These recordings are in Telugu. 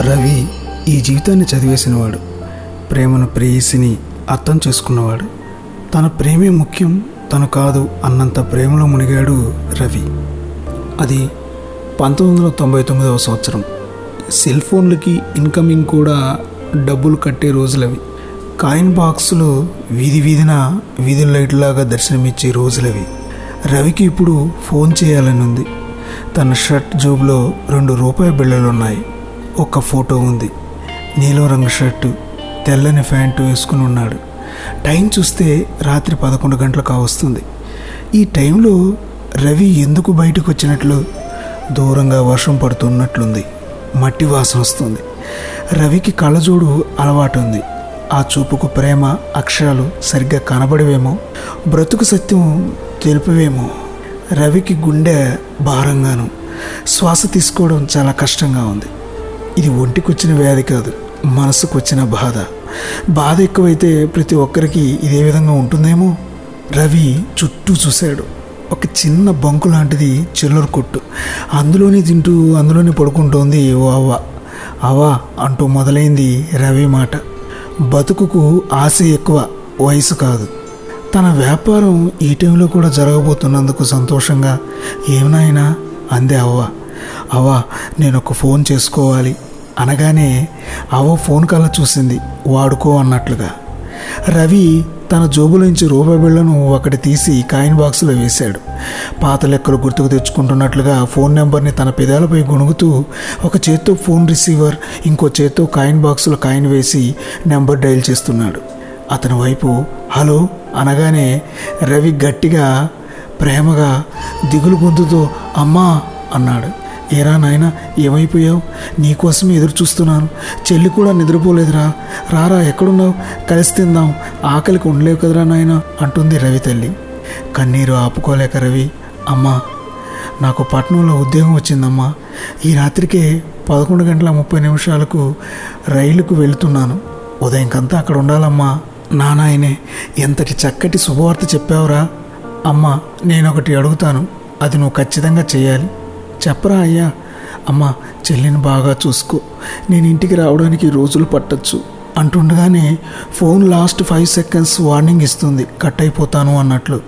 రవి ఈ జీవితాన్ని చదివేసినవాడు. ప్రేమను ప్రేయసిని అర్థం చేసుకున్నవాడు. తన ప్రేమే ముఖ్యం తను కాదు అన్నంత ప్రేమలో మునిగాడు రవి. అది పంతొమ్మిది వందల తొంభై తొమ్మిదవ సంవత్సరం. సెల్ ఫోన్లకి ఇన్కమింగ్ కూడా డబ్బులు కట్టే రోజులవి. కాయిన్ బాక్సులు వీధి వీధిన వీధి లైట్లాగా దర్శనమిచ్చే రోజులవి. రవికి ఇప్పుడు ఫోన్ చేయాలని ఉంది తన షర్ట్ జోబులో రెండు రూపాయి బిళ్ళలు ఉన్నాయి ఒక ఫోటో ఉంది. నీలం రంగు షర్టు తెల్లని ప్యాంటు వేసుకుని ఉన్నాడు. టైం చూస్తే రాత్రి పదకొండు గంటలు కావస్తుంది ఈ టైంలో రవి ఎందుకు బయటకు వచ్చినట్లు? దూరంగా వర్షం పడుతున్నట్లుంది. మట్టి వాసన వస్తుంది. రవికి కళ్ళజోడు అలవాటు ఉంది ఆ చూపుకు ప్రేమ అక్షరాలు సరిగ్గా కనబడవేమో? బ్రతుకు సత్యం తెలుపువేమో? రవికి గుండె భారంగాను. శ్వాస తీసుకోవడం చాలా కష్టంగా ఉంది. ఇది ఒంటికి వచ్చిన వ్యాధి కాదు మనసుకు వచ్చిన బాధ. బాధ ఎక్కువైతే ప్రతి ఒక్కరికి ఇదే విధంగా ఉంటుందేమో? రవి చుట్టూ చూశాడు. ఒక చిన్న బంకు లాంటిది చిల్లర కొట్టు. అందులోనే తింటూ అందులోనే పడుకుంటోంది ఓ అవ్వ. అవా అంటూ మొదలైంది రవి మాట. బతుకుకు ఆశ ఎక్కువ వయసు కాదు. తన వ్యాపారం ఈ టైంలో కూడా జరగబోతున్నందుకు సంతోషంగా ఏమనాయనా అందే అవ్వ. అవ్వ నేను ఒక ఫోన్ చేసుకోవాలి. అనగానే అవ్వ ఫోన్ కల్లా చూసింది వాడుకో అన్నట్లుగా. రవి తన జోబులోంచి రూపాయి బిళ్ళను ఒకటి తీసి కాయిన్ బాక్స్లో వేశాడు. పాత లెక్కలు గుర్తుకు తెచ్చుకుంటున్నట్లుగా ఫోన్ నెంబర్ని తన పెదాలపై గుణుగుతూ ఒక చేత్తో ఫోన్ రిసీవర్ ఇంకో చేత్తో కాయిన్ బాక్సులో కాయిన్ వేసి నెంబర్ డయల్ చేస్తున్నాడు. అతని వైపు హలో అనగానే రవి గట్టిగా ప్రేమగా దిగులు గొంతుతో అమ్మా అన్నాడు. ఏరా నాయన ఏమైపోయావు? నీకోసమే ఎదురు చూస్తున్నాను. చెల్లి కూడా నిద్రపోలేదురా. రారా ఎక్కడున్నావు? కలిసి తిందాం. ఆకలికి ఉండలేవు కదరా నాయన అంటుంది రవి తల్లి. కన్నీరు ఆపుకోలేక రవి అమ్మా నాకు పట్నంలో ఉద్యోగం వచ్చిందమ్మా. ఈ రాత్రికే పదకొండు గంటల ముప్పై నిమిషాలకు రైలుకు వెళుతున్నాను. ఉదయంకంతా అక్కడ ఉండాలమ్మా. నానాయనే ఎంతటి చక్కటి శుభవార్త చెప్పావురా. అమ్మా నేను ఒకటి అడుగుతాను. అది నువ్వు ఖచ్చితంగా చేయాలి. చెప్పరా అయ్యా? అమ్మా చెల్లిని బాగా చూసుకో. నేను ఇంటికి రావడానికి రోజులు పట్టచ్చు. అంటుండగానే phone last five seconds warning ఇస్తుంది. కట్ అయిపోతాను అన్నట్లు.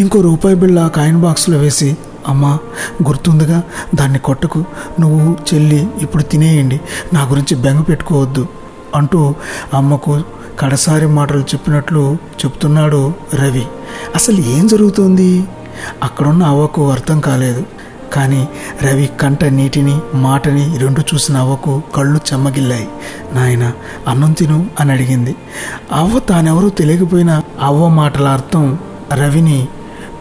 ఇంకో రూపాయి బిళ్ళ కాయిన్ బాక్స్లో వేసి అమ్మా గుర్తుందిగా? దాన్ని కొట్టకు. నువ్వు చెల్లి ఇప్పుడు తినేయండి. నా గురించి బెంగ పెట్టుకోవద్దు. అంటూ అమ్మకు కడసారి మాటలు చెప్పినట్లు చెప్తున్నాడు రవి. అసలు ఏం జరుగుతుంది? అక్కడున్న అవ్వకు అర్థం కాలేదు. కానీ రవి కంట నీటిని మాటని రెండు చూసిన అవ్వకు కళ్ళు చెమ్మగిల్లాయి. నాయన అన్నం తిను అని అడిగింది. అవ్వ తానెవరూ తెలియకపోయినా అవ్వ మాటల అర్థం రవిని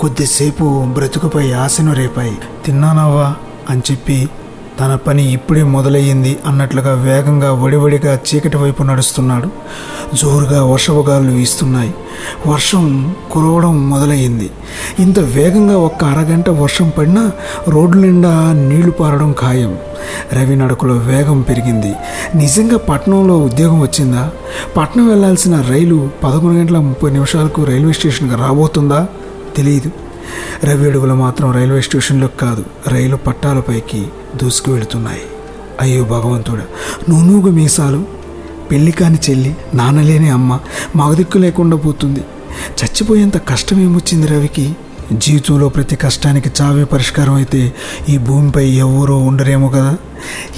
కొద్దిసేపు బ్రతుకుపై ఆశను రేపాయి. తిన్నానవ్వా అని చెప్పి తన పని ఇప్పుడే మొదలయ్యింది అన్నట్లుగా వేగంగా వడివడిగా చీకటి వైపు నడుస్తున్నాడు. జోరుగా వర్షపుగాలు వీస్తున్నాయి. వర్షం కురవడం మొదలయ్యింది. ఇంత వేగంగా ఒక్క అరగంట వర్షం పడినా రోడ్ల నిండా నీళ్ళు పారడం ఖాయం. రవి నడకలో వేగం పెరిగింది. నిజంగా పట్నంలో ఉద్యోగం వచ్చిందా? పట్నం వెళ్ళాల్సిన రైలు పదకొండు గంటల ముప్పై నిమిషాలకు రైల్వే స్టేషన్కి రాబోతుందా? తెలియదు రవి అడుగులు మాత్రం రైల్వే స్టేషన్లోకి కాదు రైలు పట్టాలపైకి దూసుకు వెళుతున్నాయి. అయ్యో భగవంతుడా నూనూగు మీసాలు. పెళ్ళి కాని చెల్లి నాన్నలేని అమ్మ మగదిక్కు లేకుండా పోతుంది. చచ్చిపోయేంత కష్టమేమొచ్చింది రవికి? జీవితంలో ప్రతి కష్టానికి చావే పరిష్కారం అయితే ఈ భూమిపై ఎవ్వరూ ఉండరేమో కదా?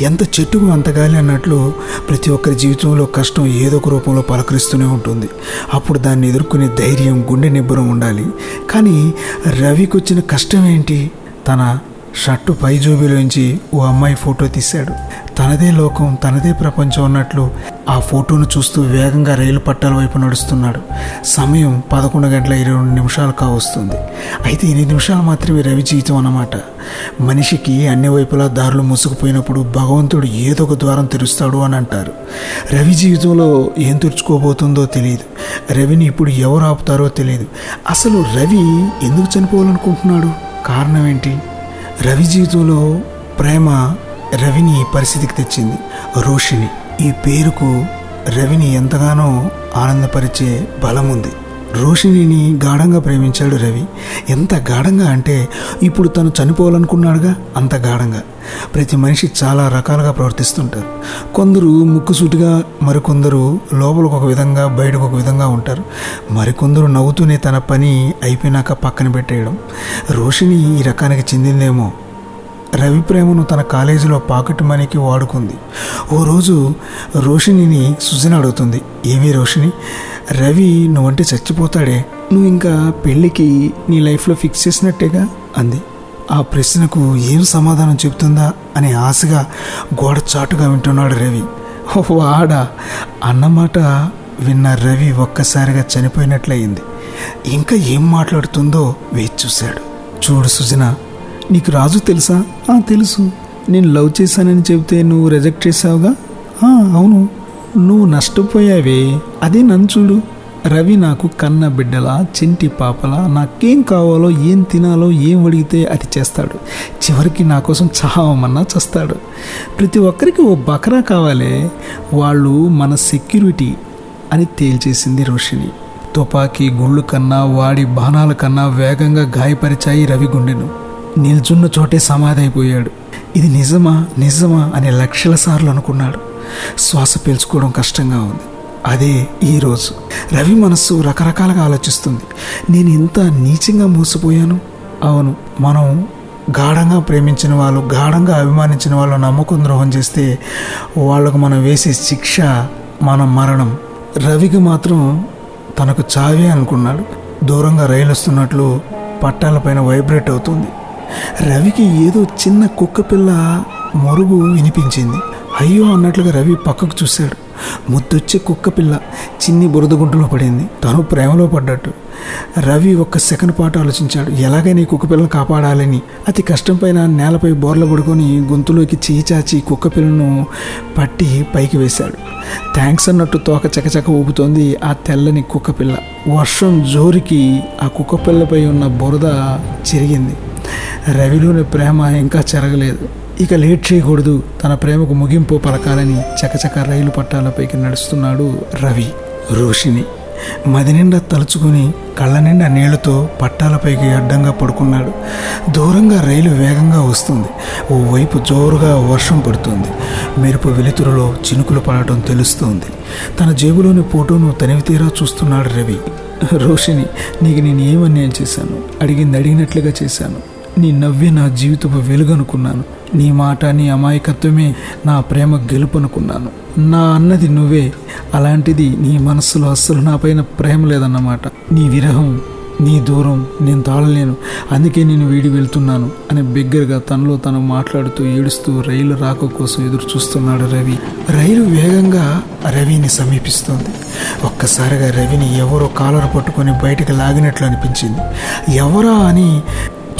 ఎంత చెట్టుకు అంత గాలి అన్నట్లు ప్రతి ఒక్కరి జీవితంలో కష్టం ఏదో ఒక రూపంలో పలకరిస్తూనే ఉంటుంది. అప్పుడు దాన్ని ఎదుర్కొనే ధైర్యం గుండె నిబ్బరం ఉండాలి. కానీ రవికి వచ్చిన కష్టం ఏంటి? తన షర్టు పై జోబీలోంచి ఓ అమ్మాయి ఫోటో తీశాడు. తనదే లోకం తనదే ప్రపంచం అన్నట్లు ఆ ఫోటోను చూస్తూ వేగంగా రైలు పట్టాల వైపు నడుస్తున్నాడు. సమయం పదకొండు గంటల ఇరవై రెండు నిమిషాలు కావస్తుంది. అయితే ఎనిమిది నిమిషాలు మాత్రమే రవి జీవితం అన్నమాట. మనిషికి అన్ని వైపులా దారులు మూసుకుపోయినప్పుడు భగవంతుడు ఏదో ఒక ద్వారం తెరుస్తాడు అని అంటారు. రవి జీవితంలో ఏం తెరుచుకోబోతుందో తెలియదు. రవిని ఇప్పుడు ఎవరు ఆపుతారో తెలియదు. అసలు రవి ఎందుకు చనిపోవాలనుకుంటున్నాడు? కారణం ఏంటి? రవి జీవితంలో ప్రేమ రవిని పరిస్థితికి తెచ్చింది. రోషిని ఈ పేరుకు రవిని ఎంతగానో ఆనందపరిచే బలం ఉంది. రోషిణిని గాఢంగా ప్రేమించాడు రవి. ఎంత గాఢంగా అంటే ఇప్పుడు తను చనిపోవాలనుకున్నాడుగా? అంత గాఢంగా. ప్రతి మనిషి చాలా రకాలుగా ప్రవర్తిస్తుంటారు. కొందరు ముక్కుసూటిగా మరికొందరు లోపలకు ఒక విధంగా బయటకు ఒక విధంగా ఉంటారు. మరికొందరు నవ్వుతూనే తన పని అయిపోయినాక పక్కన పెట్టేయడం. రోషిణి ఈ రకానికి చెందిందేమో? రవి ప్రేమను తన కాలేజీలో పాకెట్ మనీకి వాడుకుంది. ఓ రోజు రోషిణిని సుజన అడుగుతుంది. ఏమి రోషిణి? రవి నువ్వంటే చచ్చిపోతాడే. నువ్వు ఇంకా పెళ్ళికి నీ లైఫ్లో ఫిక్స్ చేసినట్టేగా? అంది. ఆ ప్రశ్నకు ఏం సమాధానం చెప్తుందా అనే ఆశగా గోడ చాటుగా వింటున్నాడు రవి. వాడా అన్నమాట విన్న రవి ఒక్కసారిగా చనిపోయినట్లయింది. ఇంకా ఏం మాట్లాడుతుందో వేచి చూశాడు. చూడు సుజన నీకు రాజు తెలుసా? ఆ తెలుసు. నేను లవ్ చేశానని చెబితే నువ్వు రిజెక్ట్ చేసావుగా "ఆ, అవును. నువ్వు నష్టపోయావే. అదే నన్ను చూడు. రవి నాకు కన్న బిడ్డలా చింటి పాపలా నాకేం కావాలో ఏం తినాలో ఏం అడిగితే అది చేస్తాడు. చివరికి నా కోసం చావమన్నా చేస్తాడు. ప్రతి ఒక్కరికి ఓ బకరా కావాలే. వాళ్ళు మన సెక్యూరిటీ అని తేల్చేసింది రోషిణి. తుపాకీ గుళ్ళు కన్నా వాడి బాణాల కన్నా వేగంగా గాయపరిచాయి రవి గుండెను. నిల్చున్న చోటే సమాధి అయిపోయాడు ఇది నిజమా నిజమా అనే లక్షల సార్లు అనుకున్నాడు. శ్వాస పీల్చుకోవడం కష్టంగా ఉంది. అదే ఈరోజు రవి మనస్సు రకరకాలుగా ఆలోచిస్తుంది. నేను ఇంత నీచంగా మోసపోయాను? అవును మనం గాఢంగా ప్రేమించిన వాళ్ళు గాఢంగా అభిమానించిన వాళ్ళు నమ్మకం ద్రోహం చేస్తే వాళ్ళకు మనం వేసే శిక్ష మన మరణం. రవికి మాత్రం తనకు చావే అనుకున్నాడు. దూరంగా రైలు వస్తున్నట్లు పట్టాలపైన వైబ్రేట్ అవుతుంది. రవికి ఏదో చిన్న కుక్క పిల్ల మరుగు వినిపించింది. అయ్యో అన్నట్లుగా రవి పక్కకు చూశాడు. ముద్దొచ్చే కుక్క పిల్ల చిన్ని బురదగుంటలో పడింది. తను ప్రేమలో పడ్డట్టు. రవి ఒక్క సెకండ్ పాటు ఆలోచించాడు. ఎలాగైనా ఈ కుక్క పిల్లను కాపాడాలని. అతి కష్టం పైన నేలపై బోర్ల పడుకొని గొంతులోకి చేయి చాచి కుక్క పిల్లను పట్టి పైకి వేశాడు. థ్యాంక్స్ అన్నట్టు తోక చకచక ఊపుతోంది ఆ తెల్లని కుక్క పిల్ల. వర్షం జోరికి ఆ కుక్క పిల్లపై ఉన్న బురద చెరిగింది. రవిలోని ప్రేమ ఇంకా చెరగలేదు. ఇక లేట్ చేయకూడదు. తన ప్రేమకు ముగింపు పలకాలని చకచక రైలు పట్టాలపైకి నడుస్తున్నాడు రవి. రోషిని మది నిండా తలుచుకుని కళ్ళ నిండా నీళ్ళతో పట్టాలపైకి అడ్డంగా పడుకున్నాడు. దూరంగా రైలు వేగంగా వస్తుంది. ఓవైపు జోరుగా వర్షం పడుతుంది. మెరుపు వెలుతురులో చినుకులు పడటం తెలుస్తుంది. తన జేబులోని ఫోటోను తనివితీరా చూస్తున్నాడు రవి. రోషిని నీకు నేను ఏమన్యాయం చేశాను? అడిగింది అడిగినట్లుగా చేశాను. నీ నవ్వే నా జీవితపు వెలుగనుకున్నాను. నీ మాట నీ అమాయకత్వమే నా ప్రేమ గెలుపు అనుకున్నాను నా అన్నది నువ్వే. అలాంటిది నీ మనస్సులో అస్సలు నా పైన ప్రేమ లేదన్నమాట. నీ విరహం నీ దూరం నేను తాళలేను. అందుకే నేను వీడి వెళ్తున్నాను అని బిగ్గరగా తనలో తను మాట్లాడుతూ ఏడుస్తూ రైలు రాక కోసం ఎదురు చూస్తున్నాడు రవి. రైలు వేగంగా రవిని సమీపిస్తోంది. ఒక్కసారిగా రవిని ఎవరో కాలర్ పట్టుకొని బయటకు లాగినట్లు అనిపించింది. ఎవరా అని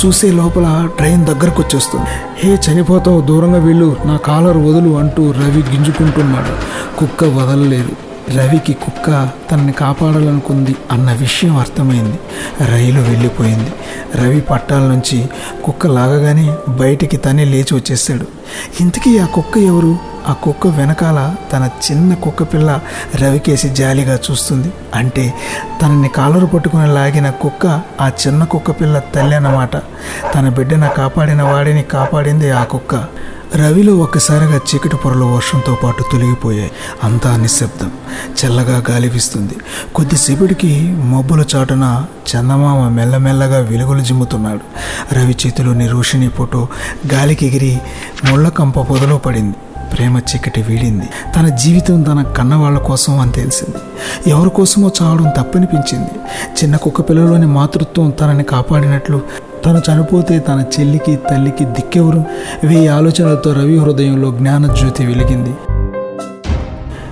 చూసే లోపల ట్రైన్ దగ్గరకు వచ్చేస్తుంది హే చనిపోతావు దూరంగా వెళ్ళు నా కాలర్ వదులు అంటూ రవి గింజుకుంటున్నాడు. కుక్క వదలలేదు. రవికి కుక్క తనని కాపాడాలనుకుంది అన్న విషయం అర్థమైంది. రైలు వెళ్ళిపోయింది. రవి పట్టాల నుంచి కుక్క లాగగానే బయటికి తనే లేచి వచ్చేసాడు ఇంతకీ ఆ కుక్క ఎవరు? ఆ కుక్క వెనకాల తన చిన్న కుక్క పిల్ల రవికేసి జాలిగా చూస్తుంది. అంటే తనని కాలరు పట్టుకుని లాగిన కుక్క ఆ చిన్న కుక్క పిల్ల తల్లి అన్నమాట. తన బిడ్డను కాపాడిన వాడిని కాపాడింది ఆ కుక్క. రవిలో ఒక్కసారిగా చీకటి పొరలు వర్షంతో పాటు తొలగిపోయాయి అంతా నిశ్శబ్దం. చల్లగా గాలి వీస్తుంది. కొద్దిసేపటికి మబ్బుల చాటున చందమామ మెల్లమెల్లగా వెలుగులు జిమ్ముతున్నాడు. రవి చేతిలోని నిరోషిణి ఫోటో గాలికి ఎగిరి ముళ్ళకంప పొదలో పడింది. ప్రేమ చీకటి వీడింది. తన జీవితం తన కన్నవాళ్ళ కోసం అని తెలిసింది. ఎవరి కోసమో చావడం తప్పనిపించింది. చిన్న కుక్క పిల్లలోని మాతృత్వం తనని కాపాడినట్లు తను చనిపోతే తన చెల్లికి తల్లికి దిక్కెవరు? వెయ్యి ఆలోచనలతో రవి హృదయంలో జ్ఞానజ్యోతి వెలిగింది.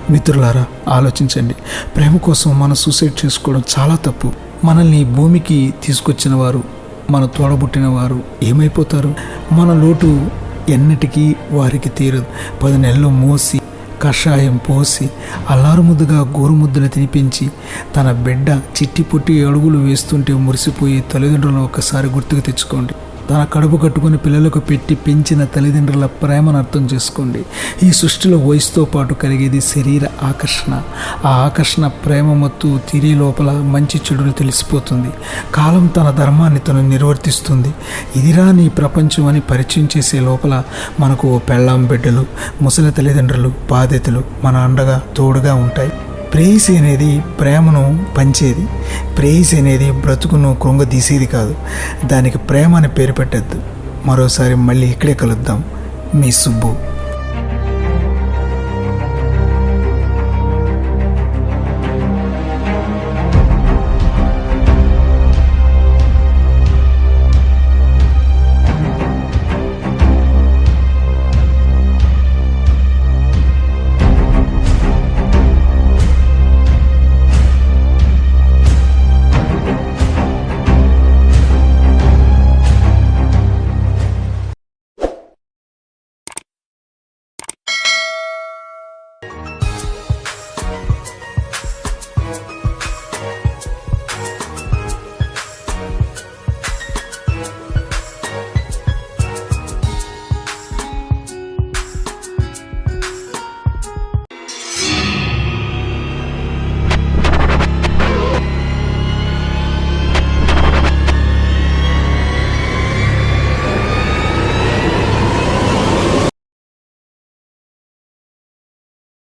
మిత్రులారా ఆలోచించండి. ప్రేమ కోసం మనం సూసైడ్ చేసుకోవడం చాలా తప్పు. మనల్ని భూమికి తీసుకొచ్చిన వారు మన తోడబుట్టిన వారు ఏమైపోతారు? మన లోటు ఎన్నటికీ వారికి తీరదు. పది నెలలు మోసి కషాయం పోసి అల్లారుముద్దుగా గోరుముద్దలు తినిపించి తన బిడ్డ చిట్టి పుట్టి అడుగులు వేస్తుంటే మురిసిపోయి తల్లిదండ్రులను ఒక్కసారి గుర్తుకు తెచ్చుకోండి. తన కడుపు కట్టుకుని పిల్లలకు పెట్టి పెంచిన తల్లిదండ్రుల ప్రేమను అర్థం చేసుకోండి. ఈ సృష్టిలో వయసుతో పాటు కలిగేది శరీర ఆకర్షణ. ఆ ఆకర్షణ ప్రేమ మత్తు తిరి లోపల మంచి చెడులు తెలిసిపోతుంది. కాలం తన ధర్మాన్ని తను నిర్వర్తిస్తుంది. ఇదిరా నీ ప్రపంచం అని పరిచయం చేసే లోపల మనకు ఓ పెళ్ళాం బిడ్డలు ముసలి తల్లిదండ్రులు బాధ్యతలు మన అండగా తోడుగా ఉంటాయి. ప్రేయసి అనేది ప్రేమను పంచేది. ప్రేయసి అనేది బ్రతుకును కృంగదీసేది కాదు. దానికి ప్రేమ అని పేరు పెట్టద్దు. మరోసారి మళ్ళీ ఇక్కడే కలుద్దాం. మీ సుబ్బు.